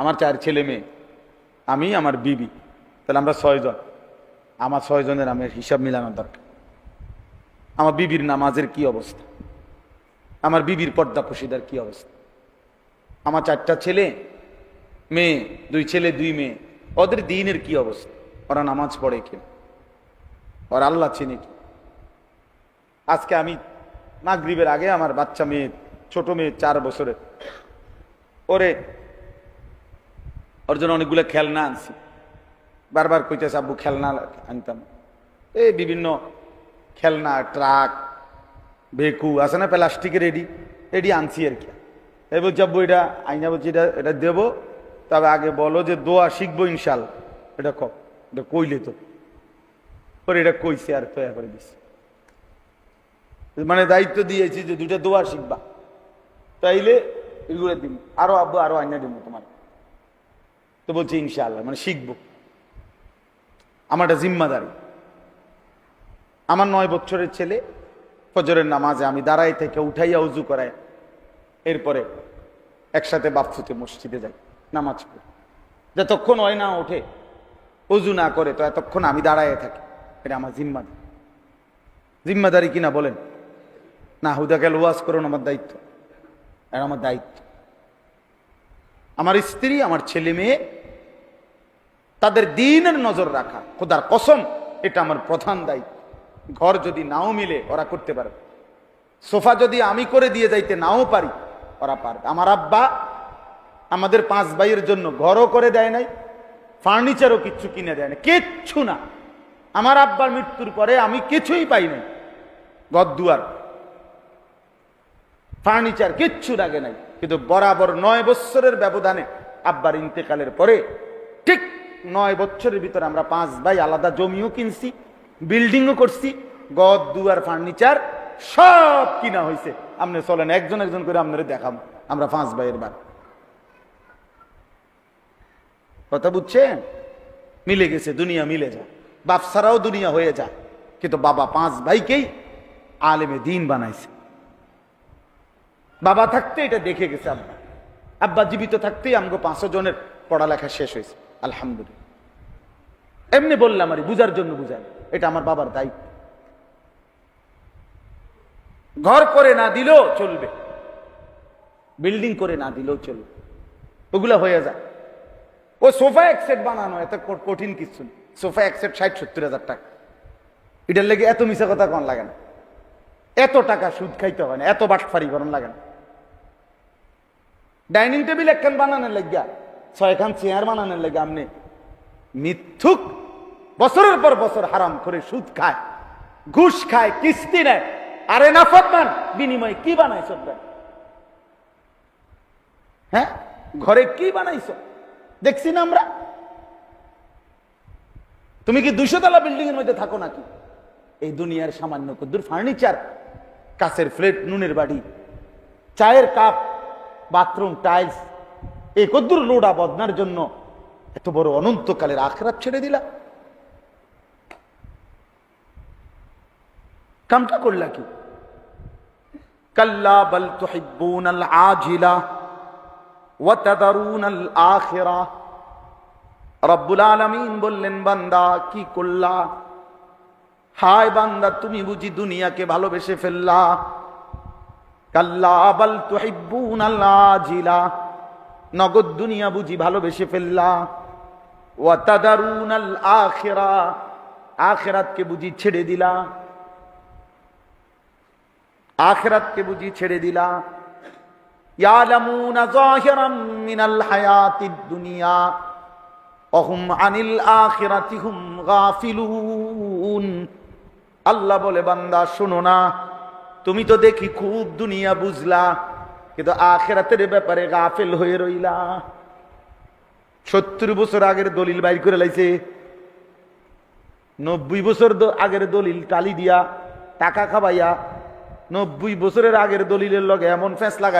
আমার চার ছেলে মেয়ে, আমি, আমার বিবি, তাহলে আমরা ছয়জন। আমার ছয়জনের আমি হিসাব মিলানোর দরকার। আমার বিবির নামাজের কি অবস্থা? আমার বিবির পর্দা পশিদার কি অবস্থা? আমার চারটা ছেলে, মেয়ে, দুই ছেলে, দুই মেয়ে, ওদের দিনের কি অবস্থা? ওরা নামাজ পড়ে কি ওরা আল্লাহ চিনে কি? আজকে আমি মাগরিবের আগে আমার বাচ্চা মেয়ে, ছোট মেয়ে, চার বছরের। ওরে ওর জন্য অনেকগুলো খেলনা আনছি। বারবার কইতেছে, আব্বু, খেলনা আনতাম। এই বিভিন্ন খেলনা, ট্রাক, ভেকু, আছে না প্লাস্টিকের এডি এডি আনছি আর কি। এই বলছি, আব্বু, এটা আইনা বলছি, এটা এটা দেবো। তবে আগে বলো যে দোয়া শিখব ইনশাল। এটা ক, এটা কইলে তো। পরে এটা কইছে আর তৈরি করে দিছি। মানে দায়িত্ব দিয়েছি যে দুইটা দোয়া শিখবা। তাইলে এগুলো দিব আরও আব্বু, আরও আইনা দিব তোমার। তো বলছি, ইনশাআল্লাহ। মানে শিখব। আমার একটা জিম্মাদারি। আমার নয় বছরের ছেলে ফজরের নামাজে আমি দাঁড়াই থেকে উঠাইয়া উজু করায়, এরপরে একসাথে বাপফুতে মসজিদে যাই, নামাজ পড়ি। যতক্ষণ হয় না ওঠে, উজু না করে তো এতক্ষণ আমি দাঁড়ায় থাকি। এটা আমার জিম্মাদারি। জিম্মাদারি কিনা বলেন? না, হুদাকে ওয়াজ করুন আমার দায়িত্ব। এটা আমার দায়িত্ব। আমার স্ত্রী, আমার ছেলে মেয়ে তাদের দিনের নজর রাখা। খোদার কসম, এটা আমার প্রধান দায়িত্ব। ঘর যদি নাও মিলে, ওরা করতে পারবে। সোফা যদি আমি করে দিয়ে যাইতে নাও পারি, ওরা পারবে। আমার আব্বা আমাদের পাঁচ ভাইয়ের জন্য ঘরও করে দেয় নাই, ফার্নিচারও কিচ্ছু কিনে দেয় না কিচ্ছু না। আমার আব্বার মৃত্যুর পরে আমি কিছুই পাই নাই। ঘর দুয়ার। ফার্নিচার কিচ্ছু লাগে নাই। কিন্তু বরাবর নয় বৎসরের ব্যবধানে আব্বার ইন্তেকালের পরে ঠিক নয় বছরের ভিতরে আমরা পাঁচ ভাই আলাদা জমিও কিনছি, বিল্ডিংও করছি, গদ, দুয়ার, ফার্নিচার, সব কিনা হয়েছে আপনি চলেন, একজন একজন করে আপনারা দেখাম আমরা পাঁচ ভাইয়ের বার কথা বুঝছেন? মিলে গেছে, দুনিয়া মিলে যায়। বাপসারাও দুনিয়া হয়ে যায়। কিন্তু বাবা পাঁচ ভাইকেই আলেমে দিন বানাইছে। বাবা থাকতে এটা দেখে গেছে আব্বা। আব্বা জীবিত থাকতেই আমগো পাঁচশো জনের পড়ালেখা শেষ হয়েছে। আলহামদুলিল্লাহ। এমনি বললাম আরে বুঝার জন্য বুঝাই এটা আমার বাবার দায়িত্ব। ঘর করে না দিলেও চলবে। বিল্ডিং করে না দিলেও চলবে। ওগুলা হয়ে যায়। ও সোফা এক সেট বানানো, এত কঠিন কিছু। সোফা এক সেট ষাট, সত্তর হাজার টাকা। এটার লেগে এত মিশা কথা কন লাগে না। এত টাকা সুদ খাইতে হয় না, এত বাটফারি করন লাগে না। ডাইনিং টেবিল একখান বানানোর লাগিয়া ছয়খান চেয়ার বানানোর লেগে আপনি মিথ্যুক। বছরের পর বছর হারাম করে সুদ খায়, ঘুষ খায়, কিস্তি নেয়। আরে না ফতমান বিনিময়ে কি বানাইছ হ্যাঁ? ঘরে কি বানাইছ? দেখছি না আমরা। তুমি কি দুশো তলা বিল্ডিং এর মধ্যে থাকো নাকি? এই দুনিয়ার সামান্য কুদ্দুর ফার্নিচার কাছের ফ্লেট, নুনের বাড়ি চায়ের কাপ, বাথরুম, টাইলস এই কদ্দুর লোডা বদনার জন্য এত বড় অনন্তকালের আখরাত ছেড়ে দিলা। কামটা করলা কি? কাল্লা বল আল আজিলা বললেন, বান্দা, কি করলা? হায় বান্দা, তুমি বুঝি দুনিয়াকে ভালোবেসে ফেললা। কাল্লা বাল তুহিব্বুন আল আজিলা। নগদ দুনিয়া বুঝি ভালোবেসে ফেললা। ওয়া তাদারুন আল আখিরা, আখিরাতকে বুঝি ছেড়ে দিলা। আখেরাতকে বুঝি ছেড়ে দিলা। ইয়ালামুনা দুনিয়া আনিল আল্লাহ বলে, বান্দা, শোনো না, তুমি তো দেখি খুব দুনিয়া বুঝলা। কিন্তু আখেরাতের ব্যাপারে গাফেল হয়ে রইলা। সত্তর বছর আগের দলিল বাইর করে লাইছে। নব্বই বছর আগের দলিল টালি দিয়া, টাকা খাবাইয়া, নব্বই বছরের আগের দলিলের লগে এমন ফেস লাগা